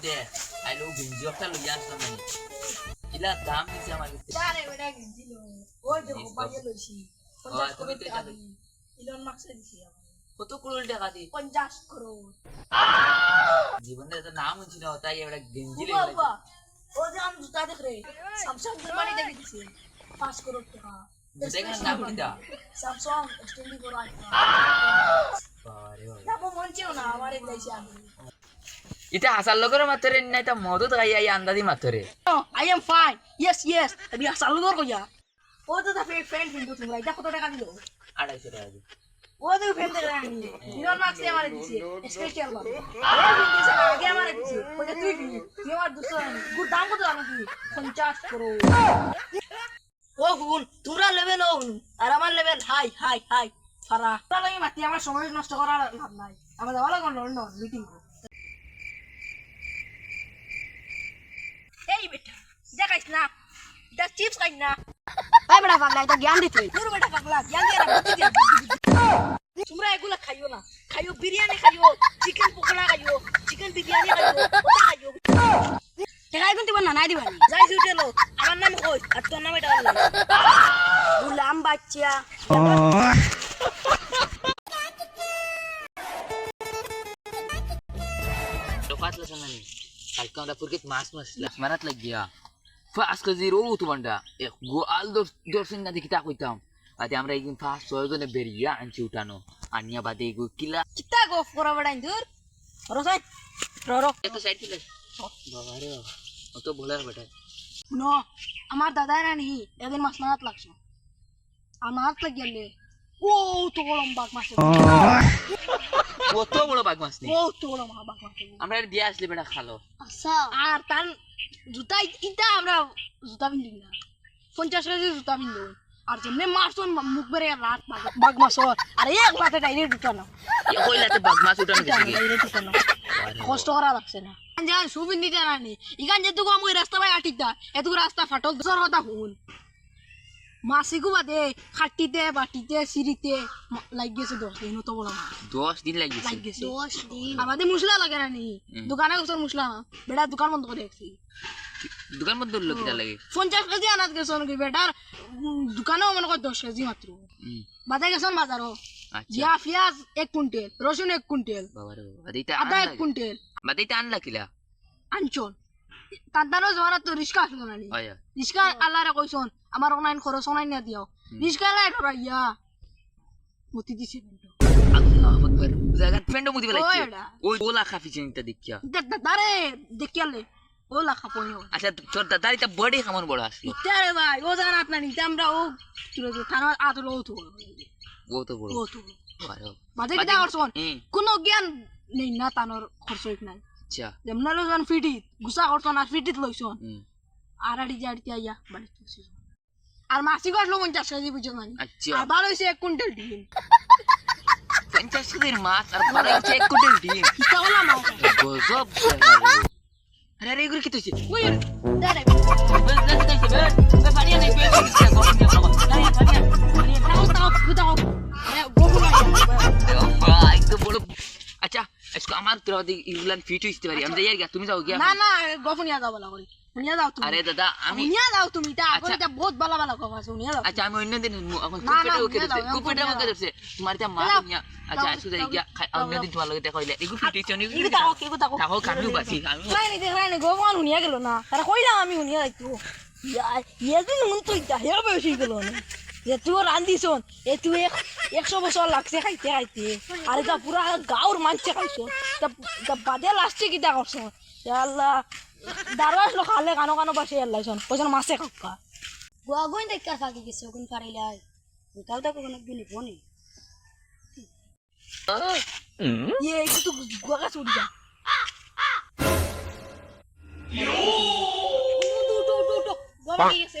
দে আইলো গেঞ্জি একটা লইয়া আসলাম আমি কিলা দাম দিছে আমার কাছে চারে বেটা গেছিল ওই দেখো বাইরে লইছি পঞ্চাশ তুমি করোড় তো টাকা ইলন মার্কসে দিছি আমার। কত করোড় টাকা দি পঞ্চাশ করোড় জীবনে তো নাম না তাই একটা গেঞ্জি বাবা বাবা ও যে আমি জুতা দেখ রে স্যামসাং কোম্পানি দেখে দিছে পাঁচ করোড় টাকা জুতাটার নাম কিটা? Samsung S twenty four ultra বাবারে বাবা। তারপর মন ছিল না আমার এক আমি ইটা হাসার লগের মাত্রে নাই তা মদত গাই আই আন্দাজি মাত্রে I am fine yes yes আমি চালু কর কইয়া। ও তো তা ফ্রেন্ড কিন্তু তোমরা এটা কত টাকা দিলো? আড়াইশো টাকা দি ও তো ফ্রেন্ড দেখে আনি ইলন মার্কস আমারে দিছে স্পেশাল আগে আমারে দিছে ওটা তুই দিবি তুই আমার দুশো গুড দাম কত জানো তুই পঞ্চাশ করো ও লেভেল ও আর আমার লেভেল হাই হাই হাই ফারা তোরা মাতি আমার সময় নষ্ট করার লাভ নাই। আমার যাওয়া লাগবে লন্ডন মিটিং বেটা দেখাইস না এটা চিপস খাই না। ভাই বেটা পাগলা এটা জ্ঞান দিতে। তোর বেটা পাগলা জ্ঞান দিয়ে দিয়া। তোমরা এগুলা খাইও না। খাইও বিরিয়ানি খাইও চিকেন পকোড়া খাইও চিকেন বিরিয়ানি খাইও ওটা খাইও। টেকাই কিন্তু না নাই দিবা যাই উঠেলো আমার নাম কই আর তোর নাম এটা গুলাম বাচ্চা। Dapat lah sana ni. Kalkang dah pergi mas mas lah. Eh, gua al dor dor sing nanti kita aku hitam. Ati আমরা একদিন ফার্স্ট ছয়জনে বেরিয়ে আনছি উঠানো। আনিয়া বাদে এগো কিলা কিতা গফ করা বেড়াই দূর? রসাই র র। এত সাইড কিলা বাবা রে বাবা ও তো বলার বেটা। ন আমার দাদাই রানি এদিন মাছ মারাত লাগছো। আর মাছ লাগিয়ালে ও তো বড় বাঘ মাছ কত বড় বাঘ মাছ নেই ও তো বড় মা বাঘ মাছ আমরা এটা দিয়ে আসলে বেটা খালো। আচ্ছা আর তার জুতা ইটা আমরা জুতা পিন্ধি না। পঞ্চাশ কেজি জুতা পিন্ধো। আর যেমনি মাছ মুখ বেড়ে রাত বাঘ মাছ আর এক লাতে ডাইরেক্ট বাঘ মাছ উঠানো? ডাইরেক্ট না কষ্ট করা লাগছে না। যা সুবিন দিতে রানি ইখান যেটুকু আমি রাস্তা পাই আটিতা এটুকু রাস্তা ফাটল দশর কথা শুন মাসিকু বাদে খাটিতে বাটিতে সিঁড়িতে লাগ গেছে দশ দিন তো মাছ দশ দিন লাগিয়েছে লাগ গেছে দশ দিন বাদে মুসলা লাগে না নি দোকানে গোসর মুসলা না বেটা দোকান বন্ধ করে রাখছি দোকান বন্ধ হলো কিটা লাগে পঞ্চাশ কেজি আনাজ গেছে নাকি বেটার দোকানেও মনে কর দশ কেজি মাত্র বাদে গেছেন বাজারও আচ্ছা জিয়া পিঁয়াজ এক কুইন্টেল রসুন এক কুইন্টেল আদা এক কুইন্টেল বাদে আনলা কিলা আনচল তান্তানো জহরাত তো রিক্সা আসলো না নি আয়া রিক্সা আল্লাহরে কইছন আমার অনলাইন খরচ অনলাইন না দিও রিক্সা আল্লাহ ধরা ইয়া। মতি দিছে কিন্তু আল্লাহ আকবার জায়গা ফেন্ডো মুদি বেলা ওই ওলা খাফি চিন্তা দেখিয়া। দেখিয়ালে আচ্ছা তোর দাদার এটা বডি কেমন বড় আসলো ইতারে ভাই ও জানাত না নিতে আমরা ও তুলে তো আতলো ও তো ও তো বড় ও তো আরে বাবা। বাজে কিটা কোনো জ্ঞান নেই না তানোর খরচ নাই। আচ্ছা। যেমন লইছন ফিটিত গুছা করছন আর ফিটিত লইছন আর আড়ি জাড়িতে আইয়া বাড়ি তুলছি আর মাসি গছলো পঞ্চাশ কেজি বুঝছ না আচ্ছা। আর বার হয়েছে এক কুইন্টাল ডিম পঞ্চাশ কেজির মাছ আর বারো ইঞ্চি এক কুইন্টাল ডিম কিতা বলা মাও গজব। আরে আরে এগুলো কি তুইছে তোরা ইংল্যান্ড ফিট হইতে পারি। আমি যাই আর তুমি যাও গিয়া। না না বলা করি। যাও তুমি। আরে দাদা আমি শুনিয়া যাও তুমি তা আচ্ছা। বহুত ভালো ভালো কথা আছে শুনিয়া যাও আচ্ছা আমি অন্য দিন এখন না, না, ওকে শুনিয়া ধরছে দাও, কুপেটে শুনিয়া ওকে দাও। তোমার এটা মা নিয়া আচ্ছা আসু যাই গিয়া অন্য দিন তোমার লগে দেখা হইলে। এগু ফিট হইছে অনেক তাও কি তাও তাও কামিও বাসি আমি রাইনি দেখ রাইনি গোপন শুনিয়া গেল না। তারা কইলাম আমি শুনিয়া যাইতো। ইয়েদিন মন তো ইতা হে গেল না। তুই রান্দিছন এ তুই এক একশো বছর লাগছে খাইতে খাইতে। আর এটা পুরা গাঁর মানছে খাইছো। তা বাদে লাস্টে কিতা করছ আল্লাহ দারো আসলো খালে কানো কানো পাশে আল্লাহছন কইছন মাছে খাক্কা গুয়াগুন দেখা থাকি গেছে ওগুন পারিলে তাও তো কোনো দিন বনি। ইয়ে একটু তো গুয়া গাছ উঠি যা। গেছে।